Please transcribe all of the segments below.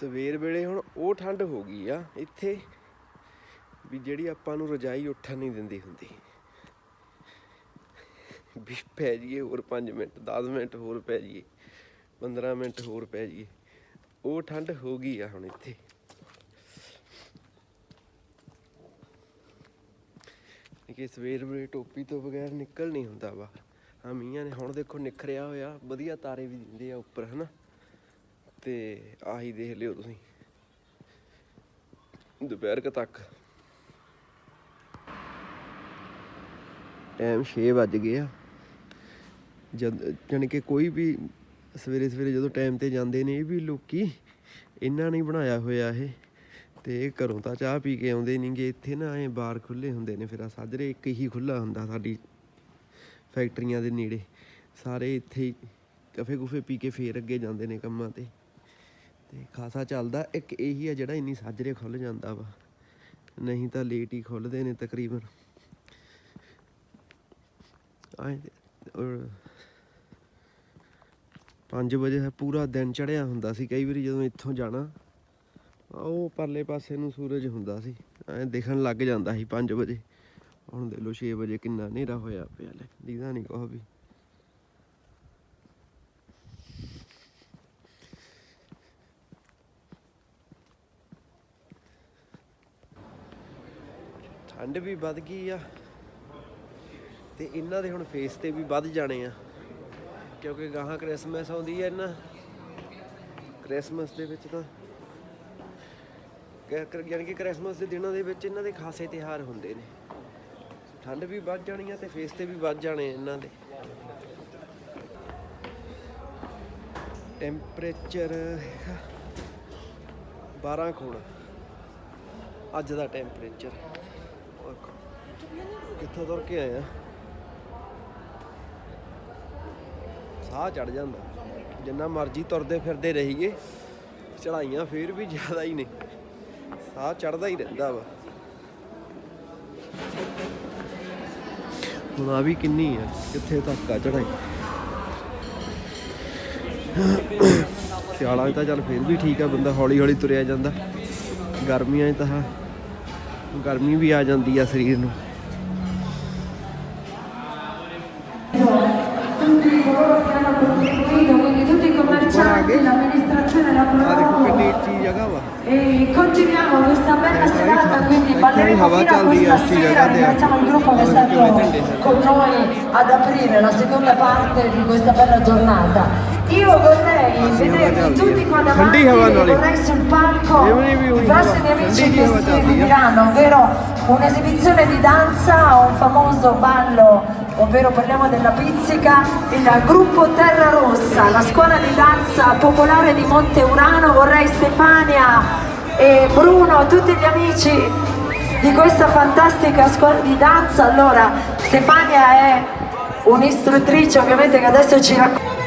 ਸਵੇਰ ਵੇਲੇ ਹੁਣ ਉਹ ਠੰਡ ਹੋ ਗਈ ਆ, ਇੱਥੇ ਵੀ ਜਿਹੜੀ ਆਪਾਂ ਨੂੰ ਰਜਾਈ ਉੱਠਣ ਨਹੀਂ ਦਿੰਦੀ ਹੁੰਦੀ। ਵੀ ਪੈ ਜਾਈਏ ਹੋਰ 5 ਮਿੰਟ 10 ਮਿੰਟ ਹੋਰ ਪੈ ਜਾਈਏ 15 ਮਿੰਟ ਹੋਰ ਪੈ ਜਾਈਏ। ਉਹ ਠੰਡ ਹੋ ਗਈ ਆ ਹੁਣ ਇੱਥੇ। ਕਿ ਸਵੇਰ ਵੇਲੇ ਟੋਪੀ ਤੋਂ ਬਗੈਰ ਨਿਕਲ ਨਹੀਂ ਹੁੰਦਾ ਵਾ ਆ ਮੀਆਂ ਨੇ ਹੁਣ ਦੇਖੋ ਨਿਖਰਿਆ ਹੋਇਆ, ਵਧੀਆ ਤਾਰੇ ਵੀ ਦਿੰਦੇ ਆ ਉੱਪਰ, ਹਨਾ? ਤੇ ਆਹੀ ਦੇਖ ਲਿਓ ਤੁਸੀਂ। ਦੁਪਹਿਰ ਕ ਤੱਕ। ਟਾਈਮ 6 ਵੱਜ ਗਏ ਆ। ਜਦ, ਜਾਣੀ ਕਿ ਕੋਈ ਵੀ ਸਵੇਰੇ ਸਵੇਰੇ ਜਦੋਂ ਟਾਈਮ ਤੇ ਜਾਂਦੇ ਨੇ ਇਹ ਵੀ ਲੋਕੀ ਇਹਨਾਂ ਨੇ ਬਣਾਇਆ ਹੋਇਆ ਇਹ। ਤੇ ਘਰੋਂ ਤਾਂ ਚਾਹ ਪੀ ਕੇ ਆਉਂਦੇ ਨਹੀਂਗੇ ਇੱਥੇ ਨਾ ਐ ਬਾਰ ਖੁੱਲੇ ਹੁੰਦੇ ਨੇ ਫਿਰ ਆ ਸਾਜਰੇ ਇੱਕ ਹੀ ਖੁੱਲਾ ਹੁੰਦਾ ਸਾਡੀ ਫੈਕਟਰੀਆਂ ਦੇ ਨੇੜੇ। ਸਾਰੇ ਇੱਥੇ ਹੀ ਕਫੇ ਕੁਫੇ ਪੀ ਕੇ ਫੇਰ ਅੱਗੇ ਜਾਂਦੇ ਨੇ ਕੰਮਾਂ ਤੇ। ਤੇ ਖਾਸਾ ਚੱਲਦਾ। ਇੱਕ ਇਹੀ ਆ ਜਿਹੜਾ ਇੰਨੀ ਸਾਜਰੇ ਖੁੱਲ ਜਾਂਦਾ ਵਾ। ਨਹੀਂ ਤਾਂ ਲੇਟ ਹੀ ਖੁੱਲਦੇ ਨੇ ਤਕਰੀਬਨ। ਆਏ 5 ਵਜੇ ਪੂਰਾ ਦਿਨ ਚੜਿਆ ਹੁੰਦਾ ਸੀ। ਕਈ ਵਾਰੀ ਜਦੋਂ ਇੱਥੋਂ ਜਾਣਾ, ਉਹ ਪਰਲੇ ਪਾਸੇ ਨੂੰ ਸੂਰਜ ਹੁੰਦਾ ਸੀ। ਐ ਦਿਖਣ ਲੱਗ ਜਾਂਦਾ ਸੀ 5 ਵਜੇ। ਹੁਣ ਦੇ ਲੋ 6 ਵਜੇ ਕਿੰਨਾ ਹਨੇਰਾ ਹੋਇਆ ਪਿਆ। ਲੈ, ਦੀਦਾ ਨਹੀਂ ਕੋਹ ਵੀ। ਠੰਡ ਵੀ ਵੱਧ ਗਈ ਆ। ਤੇ ਇਹਨਾਂ ਦੇ ਹੁਣ ਫੇਸ ਤੇ ਵੀ ਵੱਧ ਜਾਣੇ ਆ। ਕਿਉਂਕਿ ਗਾਹਾਂ ਕ੍ਰਿਸਮਸ ਆਉਂਦੀ ਹੈ ਇਹਨਾਂ। ਕ੍ਰਿਸਮਸ ਦੇ ਵਿੱਚ ਤਾਂ ਕ- ਯਾਨੀ ਕਿ ਕ੍ਰਿਸਮਸ ਦੇ ਦਿਨਾਂ ਦੇ ਵਿੱਚ ਇਹਨਾਂ ਦੇ ਖਾਸੇ ਤਿਹਾਰ ਹੁੰਦੇ ਨੇ। ਠੰਡ ਵੀ ਵੱਧ ਜਾਣੀ ਆ ਤੇ ਫੇਸ ਤੇ ਵੀ ਵੱਧ ਜਾਣੇ ਇਹਨਾਂ ਦੇ। ਟੈਂਪਰੇਚਰ ਹੈਗਾ 12 ਖੂਣ ਅੱਜ ਦਾ ਟੈਂਪਰੇਚਰ ਕਿੱਥੋਂ ਤੁਰ ਕੇ ਆਏ ਆ? ਸਾਹ ਚੜ ਜਾਂਦਾ। ਜਿੰਨਾ ਮਰਜ਼ੀ ਤੁਰਦੇ ਫਿਰਦੇ ਰਹੀਏ ਚੜਾਈਆਂ ਫੇਰ ਵੀ ਜ਼ਿਆਦਾ ਹੀ ਨੇ। ਸਾਹ ਚੜਦਾ ਹੀ ਰਹਿੰਦਾ ਵਾ। ਹੁਣ ਆ ਵੀ ਕਿੰਨੀ ਆ, ਕਿੱਥੇ ਤੱਕ ਆ ਚੜਾਈ ਸਿਆਲਾਂ 'ਚ ਤਾਂ ਚੱਲ ਫੇਰ ਵੀ ਠੀਕ ਆ, ਬੰਦਾ ਹੌਲੀ ਹੌਲੀ ਤੁਰਿਆ ਜਾਂਦਾ। ਗਰਮੀਆਂ 'ਚ ਤਾਂ ਗਰਮੀ ਵੀ ਆ ਜਾਂਦੀ ਆ ਸਰੀਰ ਨੂੰ। Cianzi, l'amministrazione Laboratorio e continuiamo questa bella serata quindi parleremo fino a questa sera. ringraziamo il gruppo che è stato con noi ad aprire la seconda parte di questa bella giornata. Io vorrei vedervi tutti qua davanti vorrei sul palco i prossimi amici che si esibiranno ovvero un'esibizione di danza un famoso ballo ovvero parliamo della pizzica, il gruppo Terra Rossa, la scuola di danza popolare di Monte Urano, vorrei Stefania e Bruno, tutti gli amici di questa fantastica scuola di danza. Allora, Stefania è un'istruttrice ovviamente che adesso ci racconta.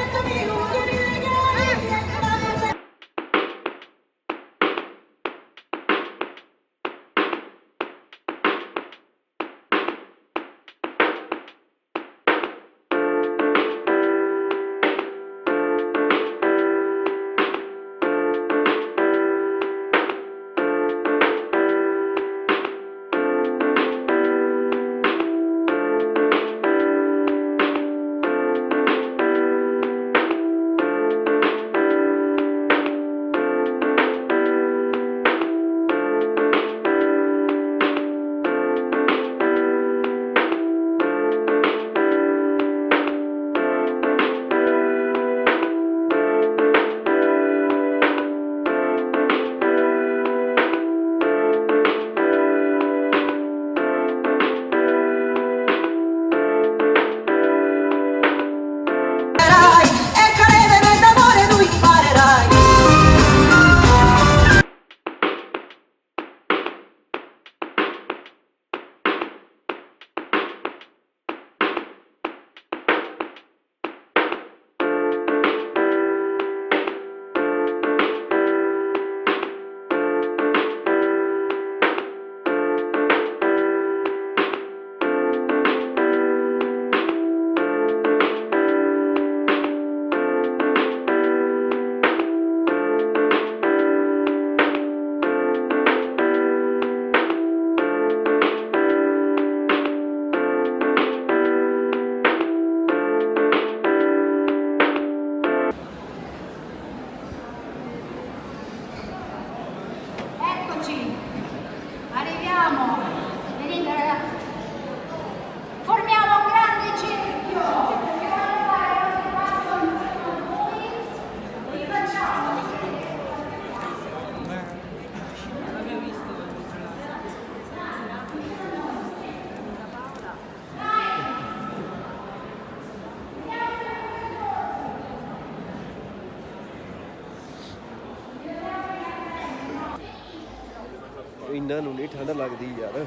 ਇਹਨਾਂ ਨੂੰ ਨਹੀਂ, ਠੰਡ ਲੱਗਦੀ ਯਾਰ।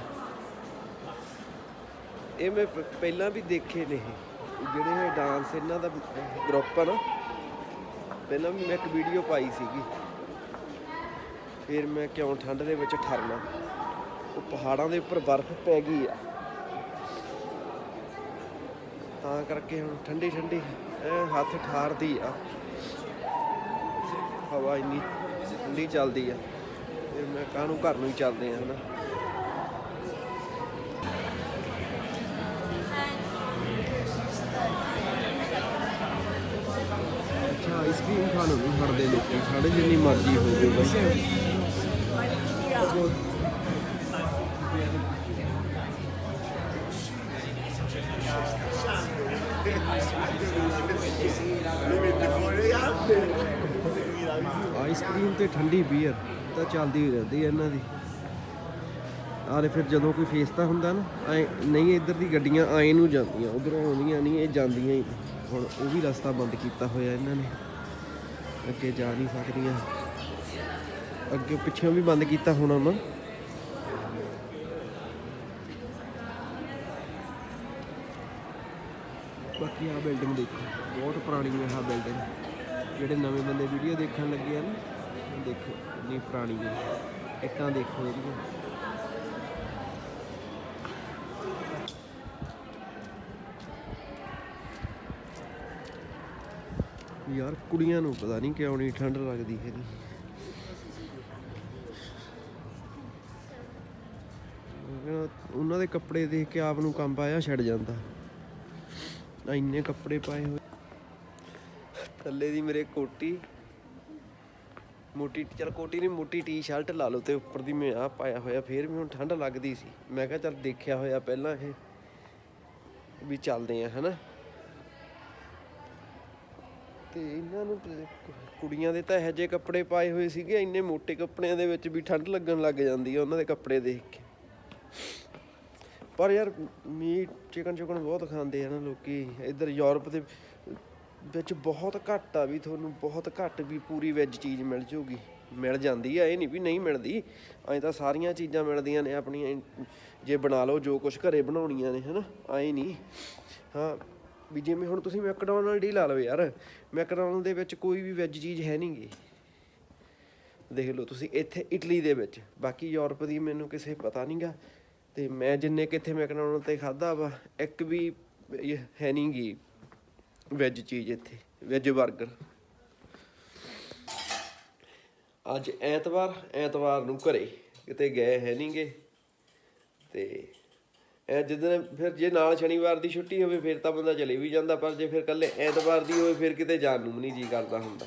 ਇਹ ਮੈਂ ਪਹਿਲਾਂ ਵੀ ਦੇਖੇ ਨੇ ਜਿਹੜੇ ਡਾਂਸ ਇਹਨਾਂ ਦਾ ਗਰੁੱਪ ਆ ਨਾ, ਪਹਿਲਾਂ ਵੀ ਮੈਂ ਇੱਕ ਵੀਡੀਓ ਪਾਈ ਸੀਗੀ। ਫਿਰ ਮੈਂ ਕਿਉਂ ਠੰਡ ਦੇ ਵਿੱਚ ਠਰਨਾ? ਉਹ ਪਹਾੜਾਂ ਦੇ ਉੱਪਰ ਬਰਫ਼ ਪੈ ਗਈ ਆ। ਤਾਂ ਕਰਕੇ ਹੁਣ ਠੰਡੀ ਠੰਡੀ ਹੱਥ ਠਾਰਦੀ ਆ। ਹਵਾ ਇੰਨੀ ਠੰਡੀ ਚੱਲਦੀ ਆ। ਫਿਰ ਮੈਂ ਕਾਹਨੂੰ ਘਰ ਨੂੰ ਹੀ ਚੱਲਦੇ ਆ ਹਨਾ। ਅੱਛਾ ਆਈਸਕ੍ਰੀਮ ਖਾਣ ਨੂੰ ਨਹੀਂ ਫੜਦੇ ਲੋਕੀ, ਸਾਡੇ ਜਿੰਨੀ ਮਰਜ਼ੀ ਹੋਵੇ ਬਸ। ਆਈਸਕ੍ਰੀਮ ਤੇ ਠੰਡੀ ਬੀਅਰ ਤਾਂ ਚੱਲਦੀ ਹੀ ਰਹਿੰਦੀ ਹੈ ਇਹਨਾਂ ਦੀ। ਆਲੇ ਫਿਰ ਜਦੋਂ ਕੋਈ ਫੇਸਤਾ ਹੁੰਦਾ ਨਾ, ਐ ਨਹੀਂ, ਇੱਧਰ ਦੀ ਗੱਡੀਆਂ ਆਏ ਨੂੰ ਜਾਂਦੀਆਂ, ਉਧਰੋਂ ਆਉਂਦੀਆਂ ਨਹੀਂ, ਇਹ ਜਾਂਦੀਆਂ ਹੀ ਹੁਣ ਉਹ ਵੀ ਰਸਤਾ ਬੰਦ ਕੀਤਾ ਹੋਇਆ ਇਹਨਾਂ ਨੇ। ਅੱਗੇ ਜਾ ਨਹੀਂ ਸਕਦੀਆਂ। ਅੱਗੇ ਪਿੱਛੋਂ ਵੀ ਬੰਦ ਕੀਤਾ ਹੋਣਾ ਨਾ। ਬਾਕੀ ਆ ਬਿਲਡਿੰਗ ਦੇਖੋ, ਬਹੁਤ ਪੁਰਾਣੀ ਹੈ ਆਹ ਬਿਲਡਿੰਗ ਜਿਹੜੇ ਨਵੇਂ ਬੰਦੇ ਵੀਡੀਓ ਦੇਖਣ ਲੱਗੇ ਆ ਨਾ ਦੇਖੋ, ਇੰਨੀ ਪੁਰਾਣੀ ਹੈ ਇੱਟਾਂ ਦੇਖੋ ਇਹਦੀਆਂ ਯਾਰ, ਕੁੜੀਆਂ ਨੂੰ ਪਤਾ ਨਹੀਂ ਕਿਉਂ ਨਹੀਂ ਠੰਡ ਲੱਗਦੀ ਹੈਗੀ ਉਹਨਾਂ- ਦੇ ਕੱਪੜੇ ਦੇਖ ਕੇ ਆਪ ਨੂੰ ਕੰਬ ਆਇਆ, ਛੱਡ ਜਾਂਦਾ। ਇੰਨੇ ਕੱਪੜੇ ਪਾਏ ਹੋਏ। ਥੱਲੇ ਦੀ ਮੇਰੇ ਕੋਟੀ। ਮੋਟੀ ਚਲ ਕੋਟੀ ਨਹੀਂ, ਮੋਟੀ ਟੀ-ਸ਼ਰਟ ਲਾ ਲਓ ਤੇ ਉੱਪਰ ਦੀ ਮੈਂ ਆ ਪਾਇਆ ਹੋਇਆ, ਫੇਰ ਵੀ ਹੁਣ ਠੰਡ ਲੱਗਦੀ ਸੀ। ਮੈਂ ਕਿਹਾ ਚਲ ਦੇਖਿਆ ਹੋਇਆ ਪਹਿਲਾਂ ਇਹ ਵੀ ਚੱਲਦੇ ਆ, ਹਨਾ? ਤੇ ਇਹਨਾਂ ਨੂੰ ਕੁੜੀਆਂ ਦੇ ਤਾਂ ਇਹ ਜਿਹੇ ਕੱਪੜੇ ਪਾਏ ਹੋਏ ਸੀਗੇ, ਇੰਨੇ ਮੋਟੇ ਕੱਪੜਿਆਂ ਦੇ ਵਿੱਚ ਵੀ ਠੰਡ ਲੱਗਣ ਲੱਗ ਜਾਂਦੀ ਆ ਉਹਨਾਂ ਦੇ ਕੱਪੜੇ ਦੇਖ ਕੇ। ਪਰ ਯਾਰ ਮੀਟ ਚਿਕਨ ਚਿਕਨ ਬਹੁਤ ਖਾਂਦੇ ਆ ਨਾ ਲੋਕੀ। ਇੱਧਰ ਯੂਰਪ ਦੇ ਵਿੱਚ ਬਹੁਤ ਘੱਟ ਆ ਵੀ, ਤੁਹਾਨੂੰ ਬਹੁਤ ਘੱਟ ਵੀ ਪੂਰੀ ਵੈਜ ਚੀਜ਼ ਮਿਲ ਜੂਗੀ। ਮਿਲ ਜਾਂਦੀ ਆ, ਇਹ ਨਹੀਂ ਵੀ ਨਹੀਂ ਮਿਲਦੀ। ਐਂ ਤਾਂ ਸਾਰੀਆਂ ਚੀਜ਼ਾਂ ਮਿਲਦੀਆਂ ਨੇ ਆਪਣੀਆਂ, ਜੇ ਬਣਾ ਲਓ, ਜੋ ਕੁਝ ਘਰੇ ਬਣਾਉਣੀਆਂ ਨੇ, ਹਨਾ? ਐਂ ਨਹੀਂ। ਹਾਂ, ਵੀ ਜਿਵੇਂ ਹੁਣ ਤੁਸੀਂ ਮੈਕਡੋਨਲਡ ਹੀ ਲਾ ਲਓ ਯਾਰ। ਮੈਕਡੋਨਲਡ ਦੇ ਵਿੱਚ ਕੋਈ ਵੀ ਵੈਜ ਚੀਜ਼ ਹੈ ਨਹੀਂਗੀ ਦੇਖ ਲਓ ਤੁਸੀਂ ਇੱਥੇ ਇਟਲੀ ਦੇ ਵਿੱਚ। ਬਾਕੀ ਯੂਰਪ ਦੀ ਮੈਨੂੰ ਕਿਸੇ ਪਤਾ ਨਹੀਂਗਾ ਤੇ ਮੈਂ ਜਿੰਨੇ ਕਿੱਥੇ ਮੈਕਡੋਨਲਡ ਤੇ ਖਾਦਾ ਵਾ, ਇੱਕ ਵੀ ਇਹ ਹੈ ਨਹੀਂਗੀ ਵੈਜ ਚੀਜ਼ ਇੱਥੇ ਵੈਜ 버ਗਰ ਅੱਜ ਐਤਵਾਰ ਐਤਵਾਰ ਨੂੰ ਘਰੇ ਕਿਤੇ ਗਏ ਹੈ ਨਹੀਂਗੇ ਤੇ ਐ ਜਿੱਦਣ ਫਿਰ ਜੇ ਨਾਲ ਸ਼ਨੀਵਾਰ ਦੀ ਛੁੱਟੀ ਹੋਵੇ, ਫਿਰ ਤਾਂ ਬੰਦਾ ਚਲੇ ਵੀ ਜਾਂਦਾ, ਪਰ ਜੇ ਫਿਰ ਕੱਲੇ ਐਤਵਾਰ ਦੀ ਹੋਵੇ, ਫਿਰ ਕਿਤੇ ਜਾਣ ਨੂੰ ਵੀ ਨਹੀਂ ਜੀ ਕਰਦਾ ਹੁੰਦਾ।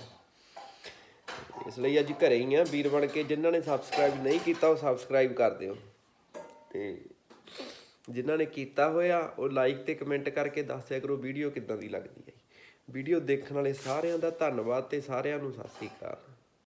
ਇਸ ਲਈ ਅੱਜ ਘਰੇ ਹੀ ਆ, ਵੀਰ ਬਣ ਕੇ ਜਿਨ੍ਹਾਂ ਨੇ ਸਬਸਕ੍ਰਾਈਬ ਨਹੀਂ ਕੀਤਾ, ਉਹ ਸਬਸਕ੍ਰਾਈਬ ਕਰ ਦਿਓ। ਤੇ ਜਿਨ੍ਹਾਂ ਨੇ ਕੀਤਾ ਹੋਇਆ, ਉਹ ਲਾਈਕ ਤੇ ਕਮੈਂਟ ਕਰਕੇ ਦੱਸਿਆ ਕਰੋ ਵੀਡੀਓ ਕਿੱਦਾਂ ਦੀ ਲੱਗਦੀ ਹੈ ਵੀਡੀਓ ਦੇਖਣ ਵਾਲੇ ਸਾਰਿਆਂ ਦਾ ਧੰਨਵਾਦ ਤੇ ਸਾਰਿਆਂ ਨੂੰ ਸਤਿ ਸ੍ਰੀ ਅਕਾਲ।